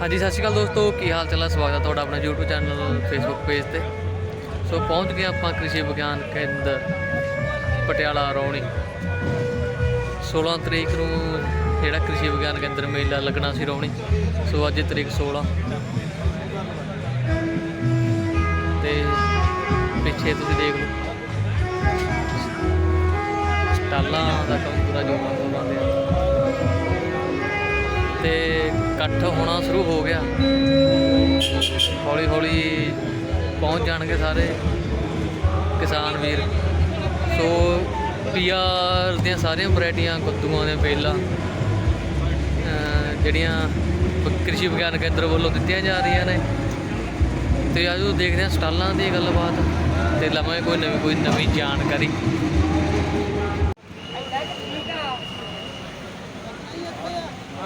ਹਾਂਜੀ, ਸਤਿ ਸ਼੍ਰੀ ਅਕਾਲ ਦੋਸਤੋ। ਕੀ ਹਾਲ ਚਾਲ ਹੈ ਸਵਾਗਤ ਹੈ ਤੁਹਾਡਾ ਆਪਣਾ YouTube ਚੈਨਲ, Facebook ਪੇਜ ਤੇ। ਸੋ ਪਹੁੰਚ ਗਏ ਆਪਾਂ ਕ੍ਰਿਸ਼ੀ ਵਿਗਿਆਨ ਕੇਂਦਰ, ਪਟਿਆਲਾ, ਰੌਣੀ। 16 ਤਰੀਕ ਨੂੰ ਜਿਹੜਾ ਕ੍ਰਿਸ਼ੀ ਵਿਗਿਆਨ ਕੇਂਦਰ ਮੇਲਾ ਲੱਗਣਾ ਸੀ ਰੌਣੀ। ਸੋ ਅੱਜ ਤਰੀਕ 16 ਤੇ ਪਿੱਛੇ ਤੁਸੀਂ ਦੇਖ ਲਓ। ਸਟਾਲਾਂ ਦਾ ਕੰਮ ਪੂਰਾ ਜੋਰਾਂ ਸ਼ੋਰਾਂ ਦੇ। ਆ ਤੇ ਇਕੱਠ ਹੋਣਾ ਸ਼ੁਰੂ ਹੋ ਗਿਆ। ਹੌਲੀ ਹੌਲੀ ਪਹੁੰਚ ਜਾਣਗੇ ਸਾਰੇ ਕਿਸਾਨ ਵੀਰ। ਸੋ ਪੀਆਰ ਦੀਆਂ ਸਾਰੀਆਂ ਵੈਰਾਈਟੀਆਂ, ਕੱਦੂਆਂ ਦੀਆਂ ਬੇਲਾਂ ਜਿਹੜੀਆਂ ਕ੍ਰਿਸ਼ੀ ਵਿਗਿਆਨ ਕੇਂਦਰ ਵੱਲੋਂ ਦਿੱਤੀਆਂ ਜਾ ਰਹੀਆਂ ਨੇ। ਤੇ ਆਜੋ ਦੇਖਦੇ ਹਾਂ ਸਟਾਲਾਂ ਦੀ ਗੱਲਬਾਤ ਤੇ ਲਵਾਂਗੇ ਕੋਈ ਨਵੀਂ ਕੋਈ ਨਵੀਂ ਜਾਣਕਾਰੀ ਉਹ ਭਾਈ ਬਾਹਰ ਹੋਰੇ ਨਹੀਂ ਕਰਤਾ ਤੇ ਸੀਨ ਸੱਚ ਦੇ ਹਾਂ ਆ ਰੂਟਾ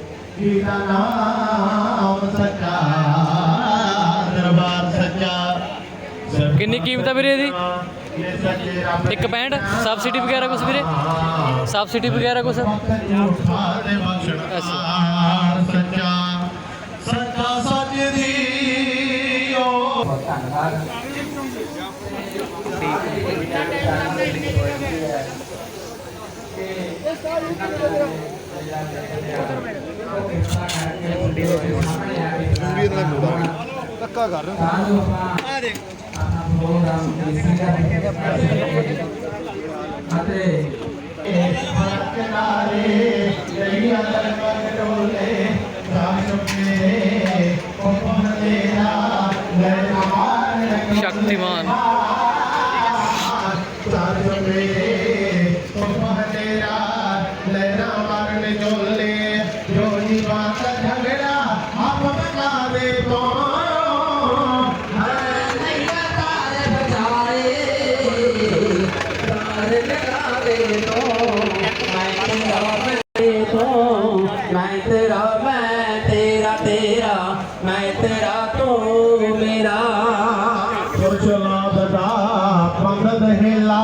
ਸੱਚ ਜੀਦਾ ਨਾਮ ਸੱਚਾ ਦਰਬਾਰ ਸੱਚਾ ਕਿੰਨੀ ਕੀਮਤ ਆ ਵੀਰੇ ਇਹਦੀ? ਸੱਚੇ ਇੱਕ ਪੈਂਟ ਸਬਸਿਡੀ ਵਗੈਰਾ ਕੁਛ ਵੀਰੇ? ਸਬਸਿਡੀ ਵਗੈਰਾ ਕੁਛ? ਝੂਠਾ ਦੇ ਬਖਸ਼ਣ ਸੱਚਾ ਸੱਚਾ ਸੱਚ ਦੀ ਓ ਅਤੇ ਇਸ ਫ਼ਰਕ ਨਾਰੇ ਜਈਆ ਦਰਬਾਰ ਟੋਲੇ ਰਾਮ ਮੇਰੇ ਤੇਰਾ ਤੂੰ ਮੇਰਾ। ਪੁਰਸ਼ਲਾਦ ਦਾ ਪੰਗਦ ਹਿਲਾ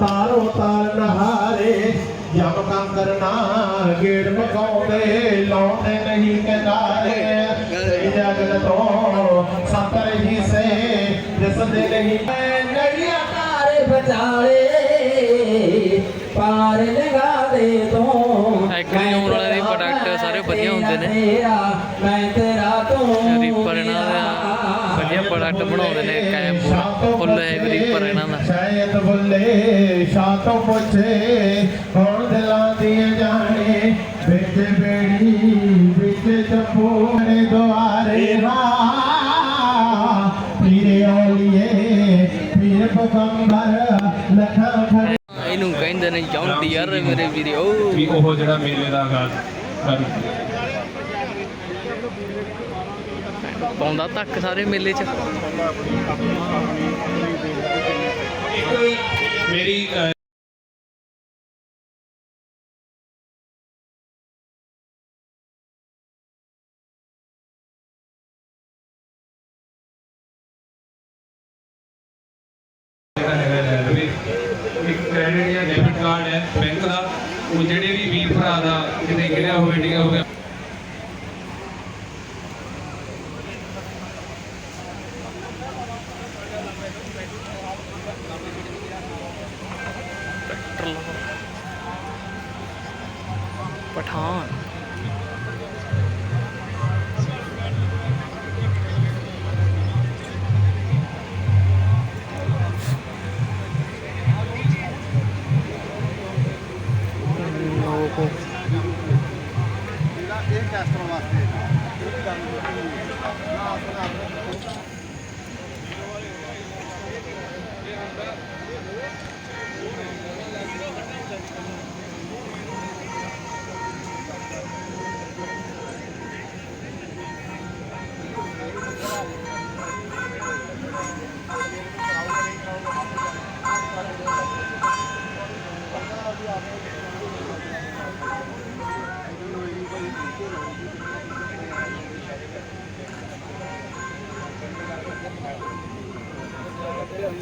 ਤਾਰੋ ਤਾਰ ਨਹਾਰੇ ਜਮ ਕੰਕਰਨਾ ਗੇੜ ਮਕਾਉਂਦੇ ਲਾਉਂਦੇ ਨਹੀਂ ਕਿਨਾਰੇ। ਸਹੀ ਜਗਤ ਤੋਂ ਸਤਰ ਹੀ ਸੇ ਦਿਸਦੇ ਨਹੀਂ। ਨਹੀਂ ਤਾਰੇ ਬਚਾਲੇ ਪਾਰ ਲਗਾ ਦੇ ਤੋਂ ਐਗਰੀ ਆਉਣ ਵਾਲੇ ਦੇ ਵਧੀਆ ਹੁੰਦੇ ਨੇ। ਤੇਰਾ ਮੈਂ ਤੇਰਾ ਤੂੰ ਰੀਪਰ ਇਹਨਾਂ ਦਾ ਵਧੀਆ ਪ੍ਰੋਡਕਟ ਬਣਾਉਂਦੇ ਨੇ ਕਾਇਮ ਫੁੱਲ ਹੈ ਰੀਪਰ ਇਹਨਾਂ ਦਾ ਸ਼ਾਇਦ ਬੁੱਲੇ ਸ਼ਾਤੋਂ ਪੁੱਛੇ ਕੌਣ ਦਿਲਾਂ ਦੀ ਜਾਣੇ ਵਿੱਚ ਬੇੜੀ ਵਿੱਚ ਚੱਪੂ ਨੇ ਦੁਆਰੇ ਹਾਂ ਪੀਰੇ ਔਲੀਏ ਪੀਰ ਪਗੰਬਰ ਲਖਾਂ ਖੜੇ ਇਹਨੂੰ ਕਹਿੰਦੇ ਨੇ ਜੌਂਟੀ ਯਾਰ ਮੇਰੇ ਵੀਡੀਓ ਵੀ ਉਹ ਜਿਹੜਾ ਮੇਲੇ ਦਾ ਗੱਲ ਕਰ ਪਾਉਂਦਾ ਧੱਕ ਸਾਰੇ ਮੇਲੇ 'ਚ। ਮੇਰੀ ਇੱਕ ਕ੍ਰੈਡਿਟ ਜਾਂ ਡੈਬਿਟ ਕਾਰਡ ਹੈ ਬੈਂਕ ਦਾ। ਉਹ ਜਿਹੜੇ ਵੀ ਵੀਰ ਭਰਾ ਦਾ ਕਿਤੇ ਗਿਰਿਆ ਹੋਵੇ ਡਿੱਗਾ ਹੋਵੇ। ਪਠਾਨ।